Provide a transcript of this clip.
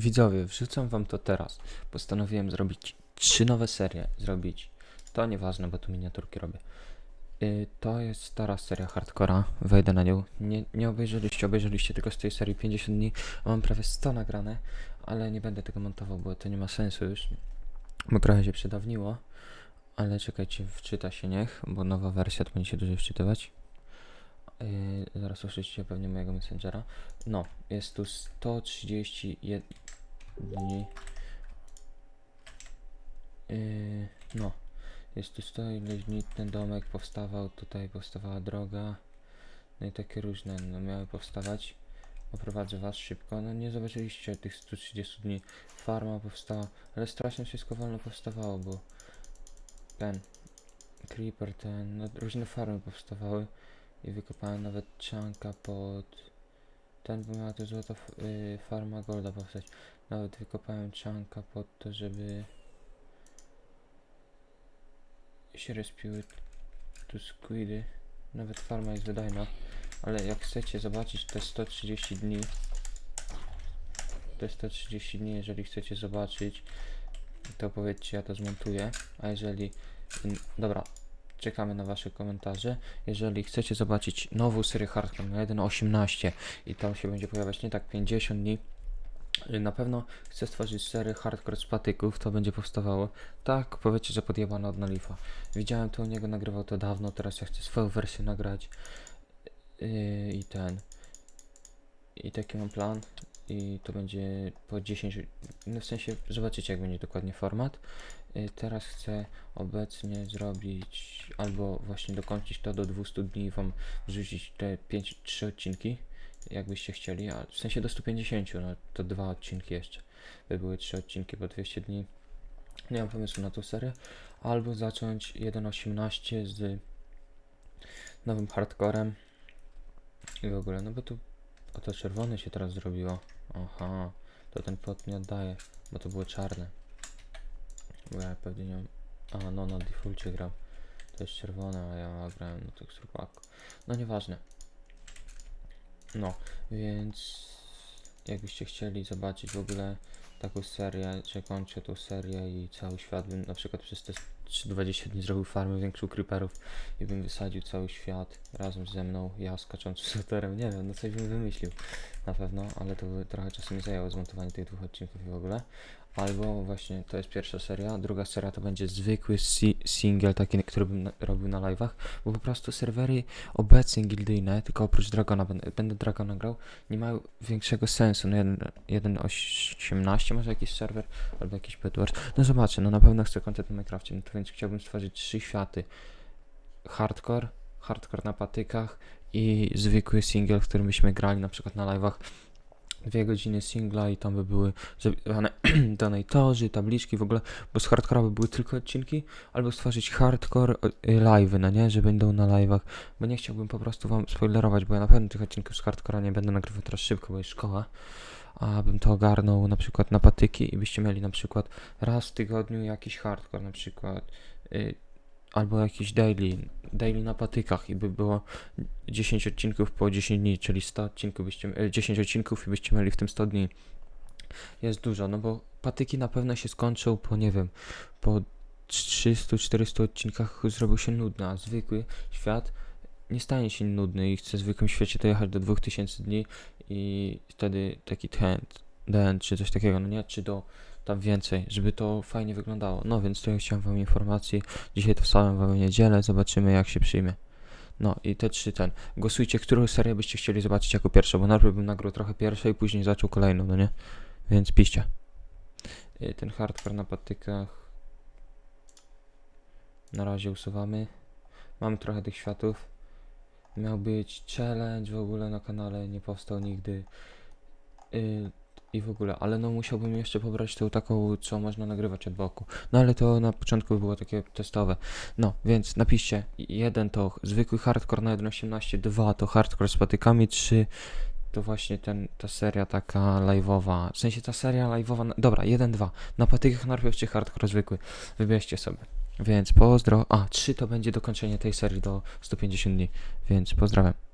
Widzowie, wrzucam wam to teraz. Postanowiłem zrobić trzy nowe serie. Zrobić. To nieważne, bo tu miniaturki robię. Y, to jest stara seria hardcora. Wejdę na nią. Nie, nie obejrzeliście, obejrzeliście tylko z tej serii 50 dni. Mam prawie 100 nagrane, ale nie będę tego montował, bo to nie ma sensu już. Bo trochę się przedawniło. Ale czekajcie, wczyta się niech, bo nowa wersja to będzie się dłużej wczytywać. Yy, zaraz usłyszycie pewnie mojego messengera. No, jest tu 131 dni. Yy, no, jest tu 100 ileś dni ten domek powstawał, tutaj powstawała droga. No i takie różne no, miały powstawać. Oprowadzę was szybko. No nie zobaczyliście tych 130 dni. Farma powstała, ale strasznie wszystko wolno powstawało, bo ten creeper, ten, no różne farmy powstawały i wykopałem nawet czanka pod ten, bo miała to złota y, farma golda powstać. Nawet wykopałem czanka pod to, żeby się respiły tu squidy. Nawet farma jest wydajna, ale jak chcecie zobaczyć te 130 dni, te 130 dni, jeżeli chcecie zobaczyć, to powiedzcie, ja to zmontuję, a jeżeli, dobra, czekamy na wasze komentarze. Jeżeli chcecie zobaczyć nową serię Hardcore na 1.18 i tam się będzie pojawiać nie tak 50 dni, na pewno chcę stworzyć serię Hardcore z patyków, to będzie powstawało. Tak, powiecie, że podjebano od Nalifa. Widziałem to u niego, nagrywał to dawno, teraz ja chcę swoją wersję nagrać. Yy, I ten. I taki mam plan. I to będzie po 10, no w sensie zobaczycie jak będzie dokładnie format. Y, Teraz chcę obecnie zrobić albo właśnie dokończyć to do 200 dni i wam wrzucić te 5, 3 odcinki, jakbyście chcieli, a w sensie do 150, no to dwa odcinki jeszcze, by były 3 odcinki po 200 dni. Nie mam pomysłu na tą serię, albo zacząć 1.18 z nowym hardcorem i w ogóle, no bo tu o to czerwone się teraz zrobiło. Aha, to ten plot nie oddaje, bo to było czarne. Bo ja pewnie nie mam... A, no na defaulcie gram. To jest czerwone, a ja grałem na tekstur packu. No nieważne. No, więc... Jakbyście chcieli zobaczyć w ogóle taką serię, że kończę tą serię i cały świat bym na przykład przez te 3-20 dni zrobił farmę większą creeperów i bym wysadził cały świat razem ze mną, ja skacząc z loterem, nie wiem, no coś bym wymyślił na pewno, ale to trochę czasu mi zajęło zmontowanie tych dwóch odcinków i w ogóle. Albo właśnie to jest pierwsza seria, druga seria to będzie zwykły si single, taki, który bym na robił na live'ach, bo po prostu serwery obecnie gildyjne, tylko oprócz Dragona, będę, będę Dragona grał, nie mają większego sensu. No 1.18 może jakiś serwer, albo jakiś Bedwars. No zobaczę, no na pewno chcę content w Minecrafcie, no to więc chciałbym stworzyć trzy światy. Hardcore, hardcore na patykach i zwykły single, w którym byśmy grali na przykład na live'ach dwie godziny singla i tam by były zrobione donatorzy, tabliczki w ogóle, bo z hardcora by były tylko odcinki, albo stworzyć hardcore y, live'y, no nie, że będą na live'ach, bo nie chciałbym po prostu wam spoilerować, bo ja na pewno tych odcinków z hardcora nie będę nagrywał teraz szybko, bo jest szkoła, a bym to ogarnął na przykład na patyki i byście mieli na przykład raz w tygodniu jakiś hardcore, na przykład y, albo jakiś daily, daily na patykach i by było 10 odcinków po 10 dni, czyli 100 odcinków byście, e, 10 odcinków i byście mieli w tym 100 dni. Jest dużo, no bo patyki na pewno się skończą po, nie wiem, po 300-400 odcinkach zrobił się nudny, a zwykły świat nie stanie się nudny i chce w zwykłym świecie dojechać do 2000 dni i wtedy taki tent, den czy coś takiego, no nie, czy do tam więcej, żeby to fajnie wyglądało. No więc to ja chciałem wam informacji. Dzisiaj to wstałem wam w niedzielę, zobaczymy jak się przyjmie. No i te trzy ten. Głosujcie, którą serię byście chcieli zobaczyć jako pierwszą, bo najpierw bym nagrał trochę pierwszą i później zaczął kolejną, no nie? Więc piszcie. Y, Ten hardcore na patykach na razie usuwamy. Mamy trochę tych światów. Miał być challenge w ogóle na kanale, nie powstał nigdy. Y, I w ogóle, ale no musiałbym jeszcze pobrać tą taką, co można nagrywać od boku. No ale to na początku było takie testowe. No, więc napiszcie, jeden to zwykły hardcore na 1.18, dwa to hardcore z patykami, trzy to właśnie ten, ta seria taka live'owa, w sensie ta seria live'owa, dobra, jeden, dwa, na patykach najpierw czy hardcore zwykły, wybierzcie sobie. Więc pozdro, a trzy to będzie dokończenie tej serii do 150 dni, więc pozdrawiam.